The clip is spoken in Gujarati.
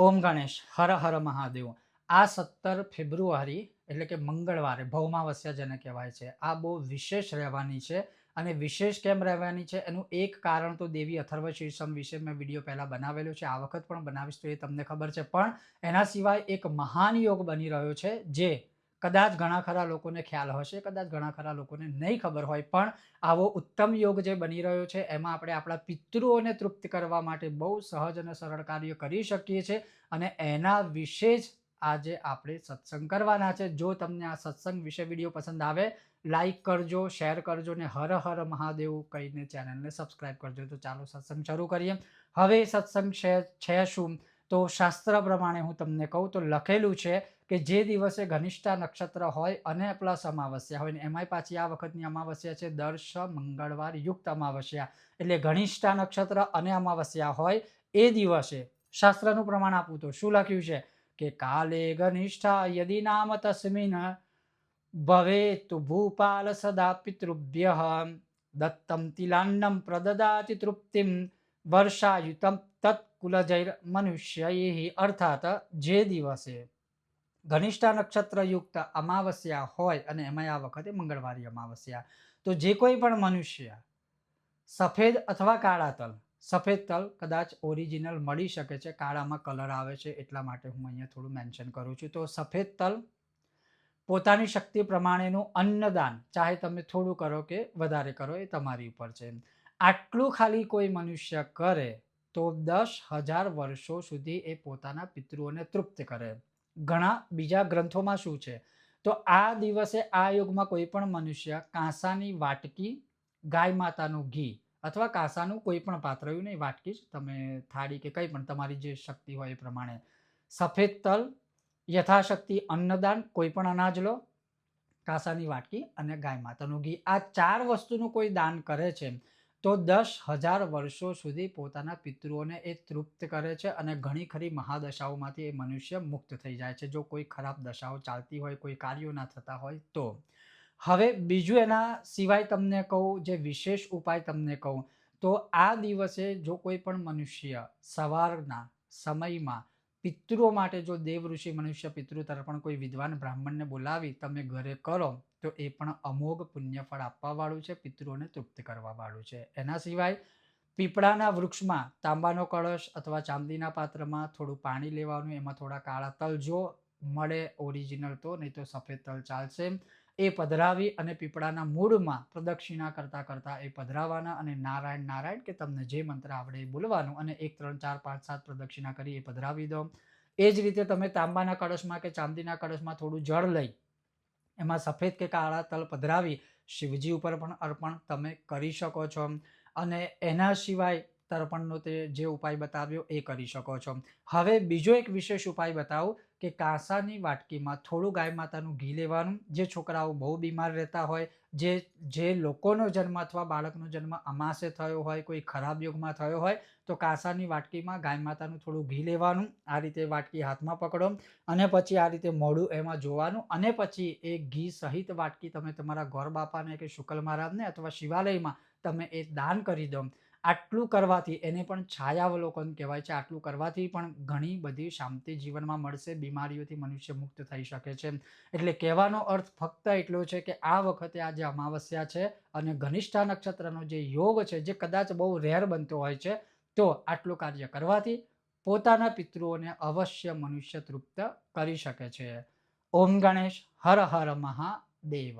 ઓમ ગણેશ, હર હર મહાદેવ. આ સત્તર ફેબ્રુઆરી એટલે કે મંગળવારે ભૌમાવસ્યા જેને કહેવાય છે, આ બહુ વિશેષ રહેવાની છે અને વિશેષ કેમ રહેવાની છે? એનું એક કારણ તો દેવી અથર્વ શીર્ષમ વિશે મેં વીડિયો પહેલાં બનાવેલો છે, આ વખત પણ બનાવીશ તો એ તમને ખબર છે. પણ એના સિવાય એક મહાન યોગ બની રહ્યો છે, જે કદાચ ઘણા ખરા લોકોને ખ્યાલ હશે, કદાચ ઘણા ખરા લોકોને નહીં ખબર હોય, પણ આવો ઉત્તમ યોગ જે બની રહ્યો છે, એમાં આપણે આપણા પિતૃઓને તૃપ્ત કરવા માટે બહુ સહજ અને સરળ કાર્ય કરી શકીએ છીએ અને એના વિશે જ આજે આપણે સત્સંગ કરવાના છે. જો તમને આ સત્સંગ વિશે વીડિયો પસંદ આવે, લાઈક કરજો, શેર કરજો ને હર હર મહાદેવ કહીને ચેનલને સબસ્ક્રાઈબ કરજો. તો ચાલો સત્સંગ શરૂ કરીએ. હવે સત્સંગ છે શું? તો શાસ્ત્ર પ્રમાણે હું તમને કહું તો લખેલું છે કે જે દિવસે ઘનિષ્ઠા નક્ષત્ર હોય અને પ્લસ અમાવસ્યા હોય ને એમાંય પાછી આ વખતની અમાવસ્યા છે દર્શ મંગળવાર યુક્ત અમાવસ્યા. એટલે ઘનિષ્ઠા નક્ષત્ર અને અમાવસ્યા હોય એ દિવસે. શાસ્ત્રનું પ્રમાણ આપવું તો શું લખ્યું છે? કે કાલે ઘનિષ્ઠા યદિ નામ તસ્મિન ભવેત ભૂપાલ સદા પિતૃભ્ય દત્તમ તિલાન્નમ પ્રદદાતિ તૃપ્તિમ વર્ષાયુતમ તત્કુલજૈર મનુષ્ય. અર્થાત જે દિવસે ઘનિષ્ઠા નક્ષત્રયુક્ત અમાવસ્યા હોય અને એમાં આ વખતે મંગળવારી અમાવસ્યા. તો જે કોઈ પણ મનુષ્ય સફેદ અથવા કાળા તલ, સફેદ તલ કદાચ ઓરિજિનલ મળી શકે છે, કાળામાં કલર આવે છે, એટલા માટે હું અહીંયા થોડું મેન્શન કરું છું. તો સફેદ તલ પોતાની શક્તિ પ્રમાણેનું અન્નદાન, ચાહે તમે થોડું કરો કે વધારે કરો, એ તમારી ઉપર છે. આટલું ખાલી કોઈ મનુષ્ય કરે તો દસ હજાર વર્ષો સુધી એ પોતાના પિતૃઓને તૃપ્ત કરે. ઘણા બીજા ગ્રંથોમાં શું છે? તો આ દિવસે આ યુગમાં કોઈ પણ મનુષ્ય કાંસાની વાટકી, ગાય માતાનું ઘી અથવા કાંસાનું કોઈ પણ પાત્ર, એવું નહીં, વાટકી જ તમે થાળી કે કંઈ પણ તમારી જે શક્તિ હોય એ પ્રમાણે. સફેદ તલ, યથાશક્તિ અન્નદાન, કોઈ પણ અનાજ લો, કાંસાની વાટકી અને ગાય માતાનું ઘી. આ ચાર વસ્તુનું કોઈ દાન કરે છે તો દસ હજાર વર્ષો સુધી પોતાના પિતૃઓને એ તૃપ્ત કરે છે અને ઘણી ખરી મહાદશાઓમાંથી એ મનુષ્ય મુક્ત થઈ જાય છે. જો કોઈ ખરાબ દશાઓ ચાલતી હોય, કોઈ કાર્યો ના થતા હોય તો. હવે બીજું એના સિવાય તમને કહું, જે વિશેષ ઉપાય તમને કહું, તો આ દિવસે જો કોઈ પણ મનુષ્ય સવારના સમયમાં પિતૃઓ માટે જો દેવ ઋષિ મનુષ્ય પિતૃ તર્પણ કોઈ વિદ્વાન બ્રાહ્મણને બોલાવી, તમે ઘરે કરો તો એ પણ અમોઘ પુણ્યફળ આપવાવાળું છે, પિતૃઓને તૃપ્ત કરવાવાળું છે. એના સિવાય પીપળાના વૃક્ષમાં તાંબાનો કળશ અથવા ચાંદીના પાત્રમાં થોડું પાણી લેવાનું, એમાં થોડા કાળા તલ જો મળે ઓરિજિનલ તો, નહીં તો સફેદ તલ ચાલશે. એ પધરાવી અને પીપળાના મૂળમાં પ્રદક્ષિણા કરતાં કરતાં એ પધરાવાના અને નારાયણ નારાયણ કે તમને જે મંત્ર આવડે એ બોલવાનું અને એક, ત્રણ, ચાર, પાંચ, સાત પ્રદક્ષિણા કરી એ પધરાવી દો. એ જ રીતે તમે તાંબાના કળશમાં કે ચાંદીના કળશમાં થોડું જળ લઈ એમાં સફેદ કે કાળા તલ પધરાવી શિવજી ઉપર પણ અર્પણ તમે કરી શકો છો. અને એના સિવાય તર્પણનો તે જે ઉપાય બતાવ્યો એ કરી શકો છો. હવે બીજો એક વિશેષ ઉપાય બતાવું કે કાંસાની વાટકીમાં થોડું ગાય માતાનું ઘી લેવાનું. જે છોકરાઓ બહુ બીમાર રહેતા હોય, જે જે લોકોનો જન્મ અથવા બાળકનો જન્મ અમાસે થયો હોય, કોઈ ખરાબ યુગમાં થયો હોય, તો કાંસાની વાટકીમાં ગાય માતાનું થોડું ઘી લેવાનું. આ રીતે વાટકી હાથમાં પકડો અને પછી આ રીતે મોડું એમાં જોવાનું અને પછી એ ઘી સહિત વાટકી તમે તમારા ગોર બાપાને કે શુકલ મહારાજને અથવા શિવાલયમાં તમે એ દાન કરી દો. આટલું કરવાથી, એને પણ છાયાવલોકન કહેવાય છે, આટલું કરવાથી પણ ઘણી બધી શાંતિ જીવનમાં મળશે, બીમારીઓથી મનુષ્ય મુક્ત થઈ શકે છે. એટલે કહેવાનો અર્થ ફક્ત એટલો છે કે આ વખતે આ જે અમાવસ્યા છે અને ઘનિષ્ઠા નક્ષત્રનો જે યોગ છે, જે કદાચ બહુ રેર બનતો હોય છે, તો આટલું કાર્ય કરવાથી પોતાના પિતૃઓને અવશ્ય મનુષ્ય તૃપ્ત કરી શકે છે. ઓમ ગણેશ, હર હર મહાદેવ.